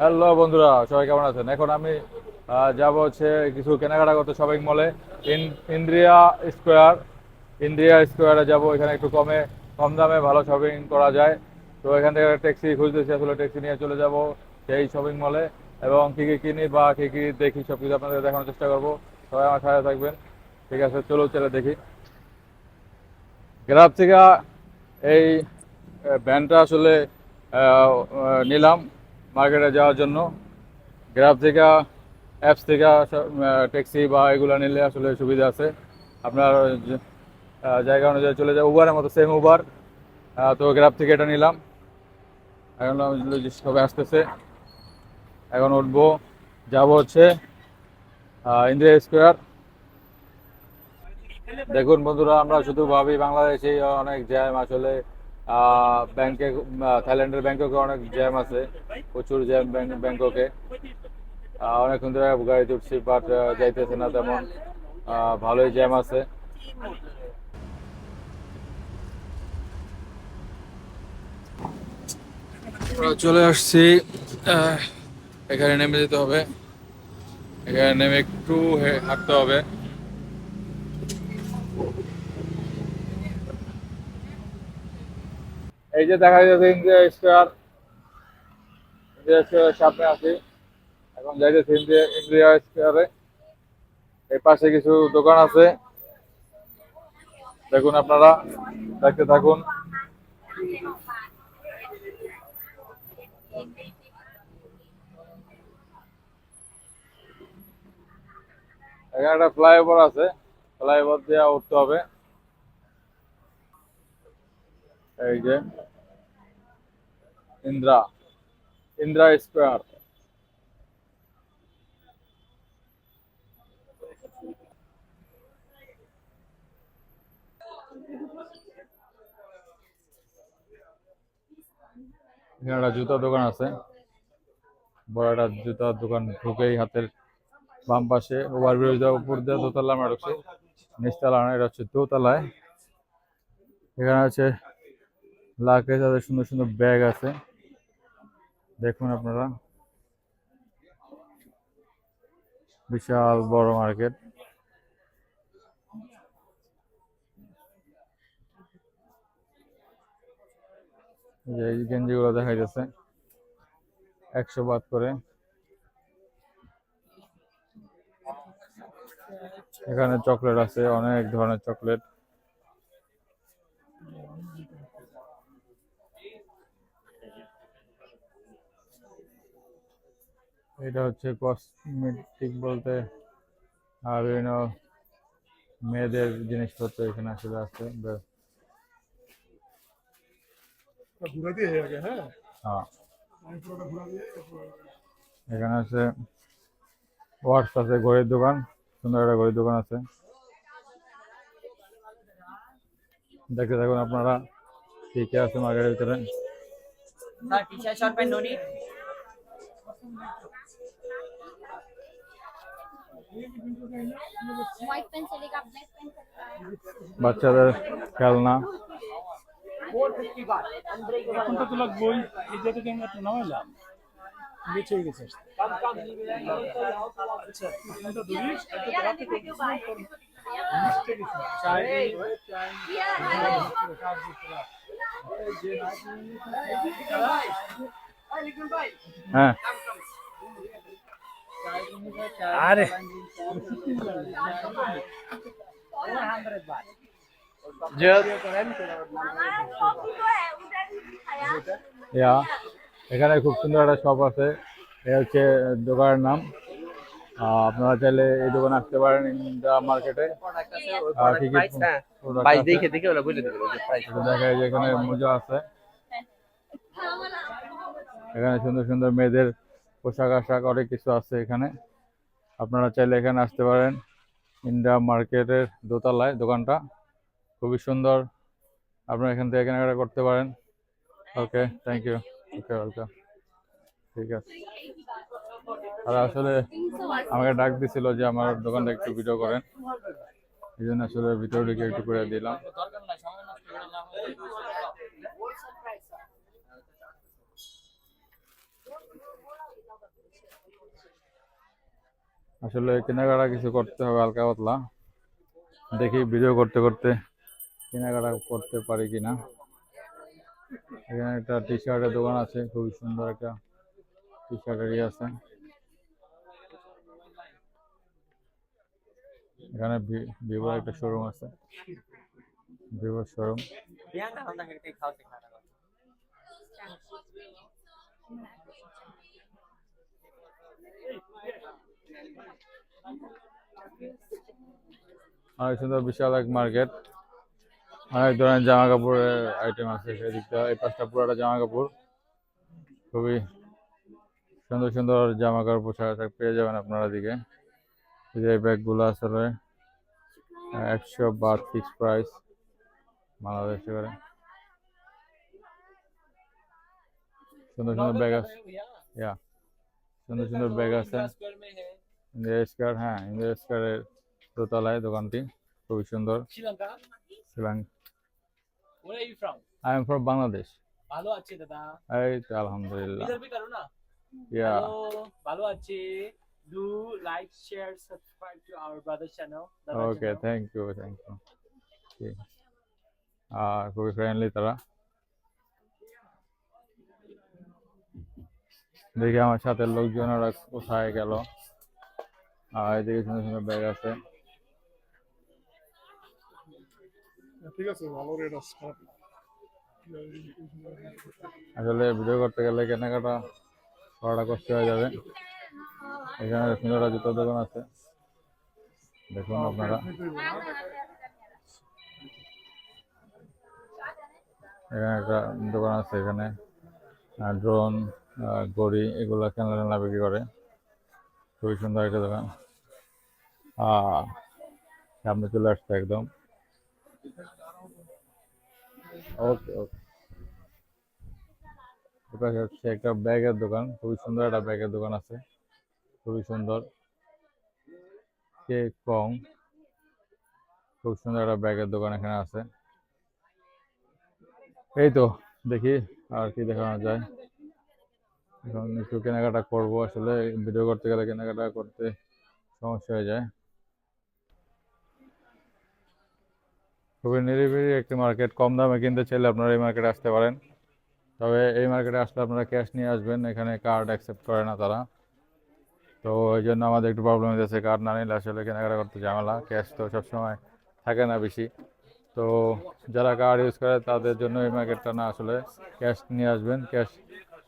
Hello বন্ধুরা, সবাই কেমন আছেন? এখন আমি যাব হচ্ছে কিছু কেনাকাটা করতে শপিং মলে ইন্দ্রিয়া স্কোয়ার, ইন্দ্রিয়া স্কোয়ারে যাব। এখানে একটু কমে, কম দামে ভালো শপিং করা যায়। তো এখান থেকে ট্যাক্সি খুঁজতেছি, আসলে ট্যাক্সি নিয়ে চলে যাব সেই শপিং মলে এবং কী কী কিনি বা কী কী দেখি সব কিছু আপনাদের দেখানোর চেষ্টা করব। সবাই আমার সাথে থাকবেন। ঠিক আছে চলো চলে দেখি। গ্রাফ থেকে এই ভ্যানটা আসলে নিলাম। মার্কেটে যাওয়ার জন্য। গ্রাফ থেকে অ্যাপস থেকে ট্যাক্সি বা এগুলো নিলে আসলে সুবিধা আছে। আপনার জায়গা অনুযায়ী চলে যায় উবারের মতো সেম উবার তো গ্রাফ থেকে এটা নিলাম। এখন সবাই আসতেছে। এখন উঠবো, যাব হচ্ছে ইন্দিরা স্কোয়ার দেখুন বন্ধুরা, আমরা শুধু ভাবি বাংলাদেশে অনেক জ্যাম আসলে। ব্যাংকে থাইল্যান্ডের ব্যাংককে অনেক জ্যাম আছে, প্রচুর জ্যাম ব্যাং- ব্যাংককে। অনেকক্ষণ ধরে গাড়িতে উঠছি বাট যাইতেছে না তেমন। ভালোই জ্যাম আছে। আমরা চলে আসছি এখানে নেমে যেতে হবে। এখানে নেমে একটু হাঁটতে হবে। যে দেখা যাচ্ছে ইন্ডিয়া স্কোয়ার ইন্ডিয়া স্কোয়ারের সামনে আছি, এখন যাইতেছি ইন্ডিয়া ইন্ডিয়া স্কোয়ারে। এই পাশে কিছু দোকান আছে। দেখুন আপনারা, দেখতে থাকুন। এখানে একটা ফ্লাইওভার আছে, ফ্লাইওভার দিয়ে উঠতে হবে। এই যে। ইন্দ্রা ইন্দ্রা স্কোয়ার এখানে একটা জুতার দোকান আছে। বড় একটা জুতার দোকান ঢুকেই হাতের বাম পাশে। ওভারব্রিজ দেওয়ার উপর দিয়ে দোতলা আমরা ঢুকছি নিচতলা না, এটা হচ্ছে দোতলায়। এখানে আছে লাখে তাদের সুন্দর সুন্দর ব্যাগ আছে। দেখুন আপনারা। বিশাল বড় মার্কেট। যে এই গেঞ্জিগুলো দেখা যাচ্ছে একশো বাদ করে। এখানে চকলেট আছে, অনেক ধরনের চকলেট। এটা হচ্ছে কসমেটিক বলতে আর বিভিন্ন মেয়েদের জিনিসপত্র এখানে আসলে আছে হয়ে? হ্যাঁ। এখানে আছে ওয়ার্কস আছে ঘড়ির দোকান সুন্দর একটা ঘড়ির দোকান আছে। দেখতে থাকুন আপনারা কি কি আছে মার্কেটের ভিতরে। বাচ্চাদের খেলনা এখন তো তোলা বই এই নামাইলাম নিচে গেছে আচ্ছা হ্যাঁ আরে। এখানে খুব সুন্দর একটা শপ আছে। এটা হচ্ছে দোকানের নাম। আহ, আপনারা চাইলে এই দোকানে আসতে পারেন ইন্ডিয়া মার্কেটে। আর কি কি product দেখে দেখে ওরা বলে দেবে যায় যে এখানে মোজা আছে। এখানে সুন্দর সুন্দর মেয়েদের পোশাক আশাক অনেক কিছু আছে এখানে। আপনারা চাইলে এখানে আসতে পারেন। ইন্ডিয়া মার্কেটের দোতলায় দোকানটা। খুবই সুন্দর। আপনারা এখান থেকে কেনাকাটা করতে পারেন। Okay thank you okay welcome ঠিক আছে। আর আসলে আমাকে ডাক দিছিল যে আমার দোকানটা একটু ভিডিও করেন। এই জন্য আসলে ভিডিও ঢুকে একটু করে দিলাম। আসলে কেনাকাটা কিছু করতে হবে, হালকা পাতলা। দেখি ভিডিও করতে করতে কেনাকাটা করতে পারি কিনা। এখানে একটা টি শার্টের দোকান আছে, খুবই সুন্দর একটা টি শার্টের ইয়ে আছে। এখানে ভিভোর একটা শোরুম আছে। ভিভোর শোরুম অনেক সুন্দর, বিশাল এক মার্কেট। অনেক ধরনের জামা কাপড়ের আইটেম আছে সেদিকটা এই পাঁচটা পুরোটা জামা কাপড় খুবই সুন্দর সুন্দর জামা কাপড় পোশাক পেয়ে যাবেন আপনারা দিকে যে ব্যাগগুলো আসলে একশো বাদ ফিক্স প্রাইস বাংলাদেশ করে সুন্দর সুন্দর ব্যাগ আছে। সুন্দর সুন্দর ব্যাগ আছে। ইন্দিরা স্কোয়ার হ্যাঁ ইন্দিরা স্কোয়ারের দোতলায় দোকানটি খুবই সুন্দর। Sri Lanka? I am from Bangladesh ভালো আছি দাদা। এই তো আলহামদুলিল্লাহ। ইয়া ভালো আছি। Do like share subscribe to our brother channel okay thank you thank you আর খুবই ফ্রেন্ডলি তারা। দেখি আমার সাথে লোকজনেরা কোথায় গেল। আর এদিকে সুন্দর সুন্দর ব্যাগ আছে। ঠিক আছে ভালো রেট আছে আসলে ভিডিও করতে গেলে কেনাকাটা করাটা কষ্ট হয়ে যাবে। এখানে সুন্দর জুতোর দোকান আছে। দেখুন আপনারা। এখানে একটা দোকান আছে এখানে। ড্রোন গড়ি এগুলো কেনা বিক্রি করে। খুবই সুন্দর একটা দোকান। সামনে চলে আসছে একদম। ওকে ওকে। এপাশে হচ্ছে একটা ব্যাগের দোকান। খুবই সুন্দর একটা ব্যাগের দোকান আছে। খুবই সুন্দর। কে কম। খুব সুন্দর একটা ব্যাগের দোকান এখানে আছে। এই তো, দেখি আর কি দেখানো যায়। এখন একটু কেনাকাটা করব। আসলে ভিডিও করতে গেলে কেনাকাটা করতে সমস্যা হয়ে যায়। খুবই নিরিবিলি একটি মার্কেট কম দামে কিনতে চাইলে আপনারা এই মার্কেটে আসতে পারেন। তবে এই মার্কেটে আসলে আপনারা ক্যাশ নিয়ে আসবেন। এখানে কার্ড অ্যাকসেপ্ট করে না তারা। তো এই জন্য আমাদের একটু প্রবলেম হয়েছে কার্ড না নিলে আসলে কেনাকাটা করতে ঝামেলা। ক্যাশ তো সবসময় থাকে না বেশি। তো যারা কার্ড ইউজ করে তাদের জন্য এই মার্কেটটা না আসলে ক্যাশ নিয়ে আসবেন। ক্যাশ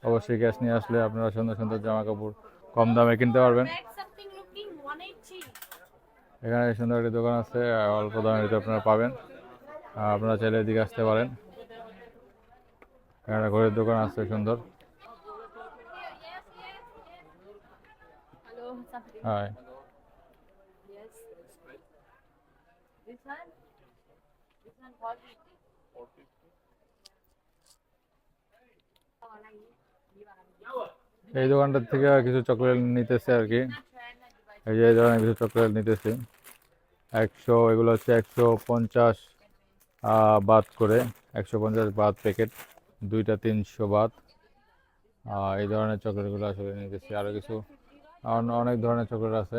অবশ্যই ক্যাশ নিয়ে আসলে আপনারা সুন্দর সুন্দর জামা কাপড় কম দামে কিনতে পারবেন Bag something looking 180. এখানে সুন্দর একটি দোকান আছে অল্প ভিতরে আপনারা পাবেন আপনারা চাইলে এদিকে আসতে পারেন এখানে ঘরের দোকান আছে সুন্দর হ্যাঁ Yes. This one? This one 450. এই দোকানটার থেকে কিছু চকলেট নিতেছে আর কি। এই যে এই ধরনের কিছু চকলেট নিতেছি। একশো, এগুলো হচ্ছে একশো পঞ্চাশ বাদ করে। একশো পঞ্চাশ বাদ প্যাকেট দুইটা তিনশো বাদ এই ধরনের চকলেটগুলো আসলে নিতেছি। আরও কিছু, অন- অনেক ধরনের চকলেট আছে।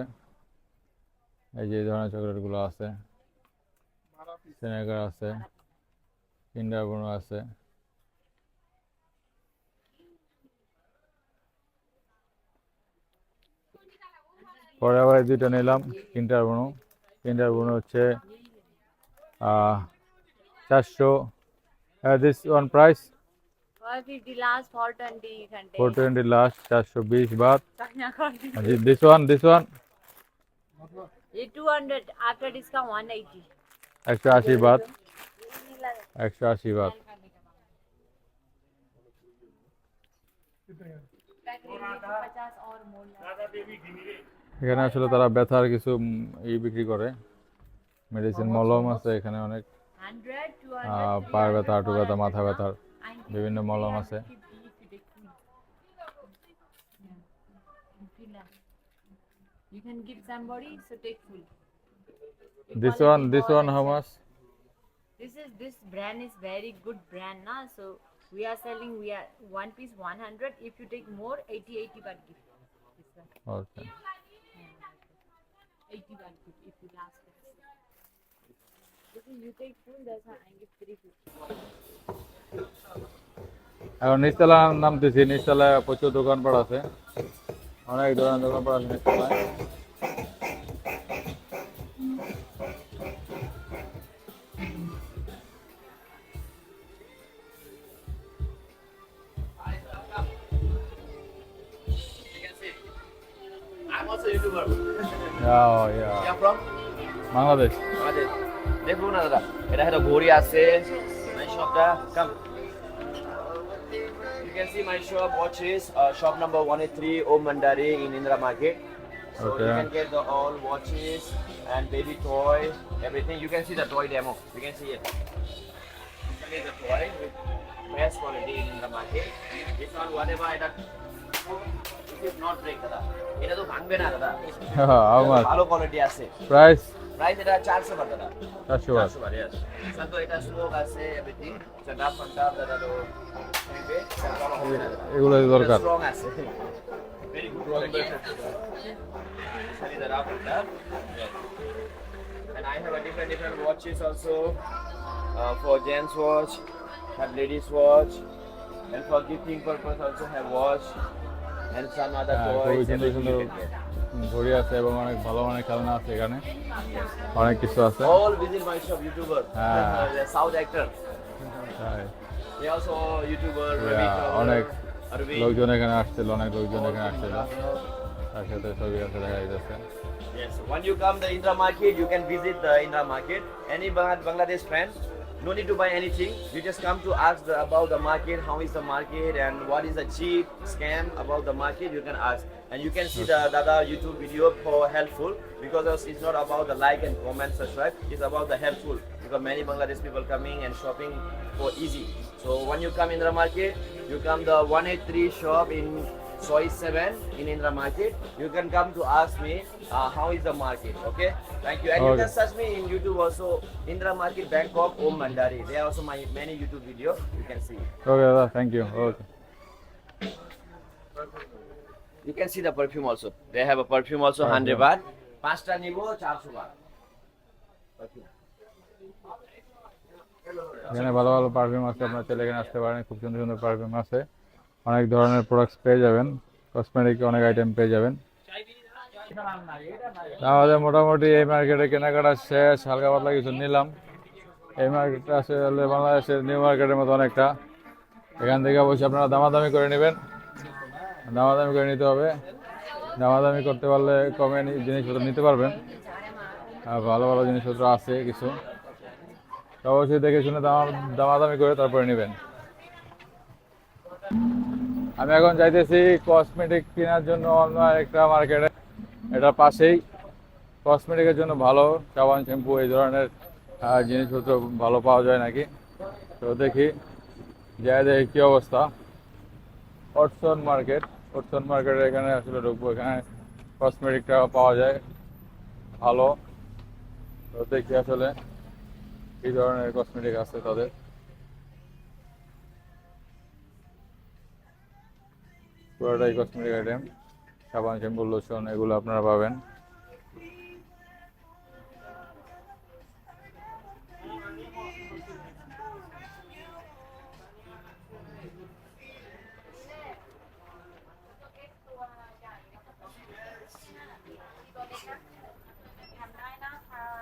এই যে এই ধরনের চকলেটগুলো আছে। সেনেগার আছে কিন্ডার বুনো আছে। পরে আবার এই দুইটা নিলাম কিন্টার বুনো কিন্টার বুনো হচ্ছে আহ, চারশো this one price 450 last 420 you can take. Four twenty last চারশো বিশ বাদ China card. This one this one ये 200 after discount 180. একশো আশি বাদ একশো আশি বাদ पचास और मोल এখানে আসলে তারা ব্যথার কিছু ই বিক্রি করে মেডিসিন মলম আছে এখানে অনেক 100 আহ, 200 পায়ের ব্যথা হাঁটু ব্যথা মাথা ব্যথার বিভিন্ন মলম আছে You can give somebody, so take full. for one all how accept. Much This is this brand is very good brand, na. So we are selling we are one piece 100. If you take more, 80 80 per gift. This one. Okay 81 if you last If you take full, that's how I give 350. এখন নিচতলা নামতেছি নিচতলায় প্রচুর দোকানপাট আছে। অনেক ধরনের দোকানপাট আছে নিচতলায়। Yeah, yeah. Yeah, from Bangladesh আমাদের দেখুন না দাদা এটা হলো ঘড়ি আছে my shopটা come you can see my shop watches uh, shop number 183 Om Mandari in Indra Market so you Okay. can get the all watches and baby toy everything you can see the toy demo you can see it this is the toy with best quality in Indra Market this one whatever এটা it is not break দাদা এটা তো ভাঙবে না দাদা how এটা much ভালো quality আছে প্রাইস প্রাইস এটা 400 বাট দাদা চারশো বার চারশো বার yes santo এটা স্মোক আছে এভরিথিং সেটা ফান্ডা দাদা তো নেবে সেটা হবে না দাদা এগুলো দরকার স্ট্রং আছে ভেরি গুড কোয়ালিটি সেটা দাদা ফান্ডা and I have a different different watches also uh, for gents watch have ladies watch and for gifting purpose also have watch and some other হ্যাঁ, toys খুবই সুন্দর everything সুন্দর you can get. ঘড়ি আছে এবং অনেক ভালো অনেক খেলনা আছে এখানে অনেক কিছু আছে all visit my shop youtuber Ah. the south actor তাই। they also youtuber Yeah, Ravi Thakur, অনেক Arvind. লোকজন এখানে আসছিল অনেক লোকজন এখানে আসছিল তার সাথে ছবি আছে দেখা যাচ্ছে Yes, when you come the Indra market, you can visit the Indra market. Any Bang- Bangladesh friend, no need to buy anything. You just come to ask the, about the market, how is the market, and what is the cheap scam about the market. You can ask, and you can see the, the other YouTube video for helpful because it's not about the like and comment subscribe. It's about the helpful because many Bangladesh people coming and shopping for easy. So when you come in the market, you come the 183 shop in Soy 7 in Indra Market. You can come to ask me uh, how is the market, okay? Thank you. And you Okay. can search me in YouTube also, Indra Market Bangkok, Om Mandari. There are also my many YouTube videos you can see. Okay দাদা thank you okay You can see the perfume also. They have a perfume also, 100 baht. Pasta nibo, 400 baht. Perfume. এখানে ভালো ভালো perfume আছে আপনার চাইলে এখানে আসতে পারেন খুব সুন্দর সুন্দর পারফিউম আছে অনেক ধরনের প্রোডাক্টস পেয়ে যাবেন। কসমেটিক অনেক আইটেম পেয়ে যাবেন। আমাদের মোটামুটি এই মার্কেটে কেনাকাটা শেষ, হালকা পাতলা কিছু নিলাম। এই মার্কেটটা আসলে বাংলাদেশের নিউ মার্কেটের মতো অনেকটা। এখান থেকে অবশ্যই আপনারা দামাদামি করে নেবেন। দামাদামি করে নিতে হবে। দামাদামি করতে পারলে কমে জিনিসপত্র নিতে পারবেন। ভালো ভালো জিনিসপত্র আছে কিছু। অবশ্যই দেখে শুনে দামা দামাদামি করে তারপরে নেবেন। আমি এখন যাইতেছি কসমেটিক কেনার জন্য অন্য একটা মার্কেটে এটার পাশেই। কসমেটিকের জন্য ভালো। সাবান শ্যাম্পু এই ধরনের জিনিসপত্র ভালো পাওয়া যায় নাকি? তো দেখি। যাই দেখি কী অবস্থা। অটসন মার্কেট অটসন মার্কেটে এখানে আসলে ঢুকবো। এখানে কসমেটিকটা পাওয়া যায়। ভালো। তো দেখি আসলে কি ধরনের কসমেটিক আছে তাদের। পুরোটাই কসমেটিক আইটেম সাবান শ্যাম্পু লোশন এগুলো আপনারা পাবেন।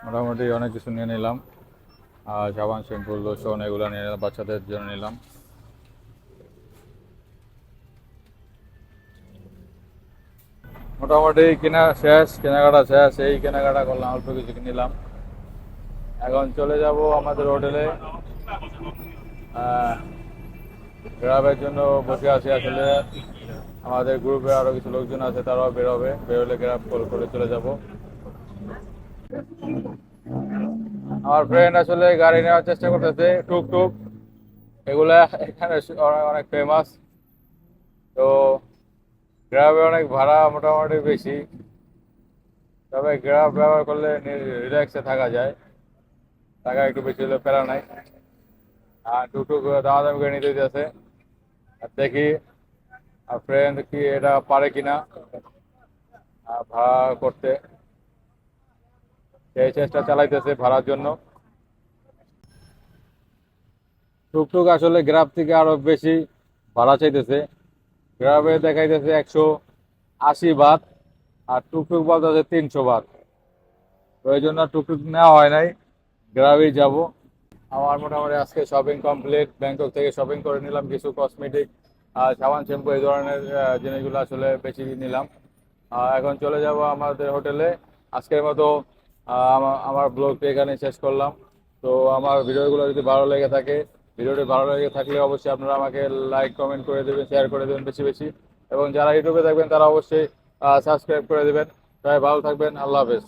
মোটামুটি অনেক কিছু নিয়ে নিলাম। আর সাবান শ্যাম্পু লোশন এগুলো নিয়ে বাচ্চাদের জন্য নিলাম। মোটামুটি কেনা শেষ, কেনাকাটা শেষ, এই কেনাকাটা করলাম, অল্প কিছু নিলাম এখন চলে যাব আমাদের হোটেলে গ্রামের জন্য বসে আছি আসলে। আমাদের গ্রুপে আরও কিছু লোকজন আছে, তারাও বেরোবে। বেরোলে গ্রাফ কল করে চলে যাব। আমার ফ্রেন্ড আসলে গাড়ি নেওয়ার চেষ্টা করতেছে, টুকটুক। এগুলা এখানে অনেক ফেমাস তো গ্রামে অনেক ভাড়া মোটামুটি বেশি। তবে গ্রাম ব্যবহার করলে রিল্যাক্সে থাকা যায়। টাকা একটু বেশি হলে প্যারা নাই। আর টুকটুক দামাদামি করে নিতে দিতেছে আর দেখি, আর ফ্রেন্ড কি এটা পারে কিনা। আর ভাড়া করতে। সেই চেষ্টা চালাইতেছে ভাড়ার জন্য। টুকটুক আসলে গ্রাফ থেকে আরও বেশি ভাড়া চাইতেছে। গ্রাফে দেখাইতেছে একশো আশি বাদ আর টুকটুক বলতেছে তিনশো বাদ। তো এই জন্য টুকটুক নেওয়া হয় নাই গ্রাফেই যাব। আমার মোটামুটি আজকে শপিং কমপ্লিট ব্যাংকক থেকে শপিং করে নিলাম কিছু কসমেটিক আর সাবান শ্যাম্পু এই ধরনের জিনিসগুলো আসলে বেশি নিলাম। এখন চলে যাব আমাদের হোটেলে। আজকের মতো আমার ব্লগটি এখানে শেষ করলাম। তো আমার ভিডিওগুলো যদি ভালো লেগে থাকে ভিডিওটি ভালো লেগে থাকলে অবশ্যই আপনারা আমাকে লাইক কমেন্ট করে দেবেন শেয়ার করে দেবেন বেশি বেশি। এবং যারা ইউটিউবে থাকবেন তারা অবশ্যই সাবস্ক্রাইব করে দেবেন। সবাই ভালো থাকবেন। আল্লাহ হাফেজ।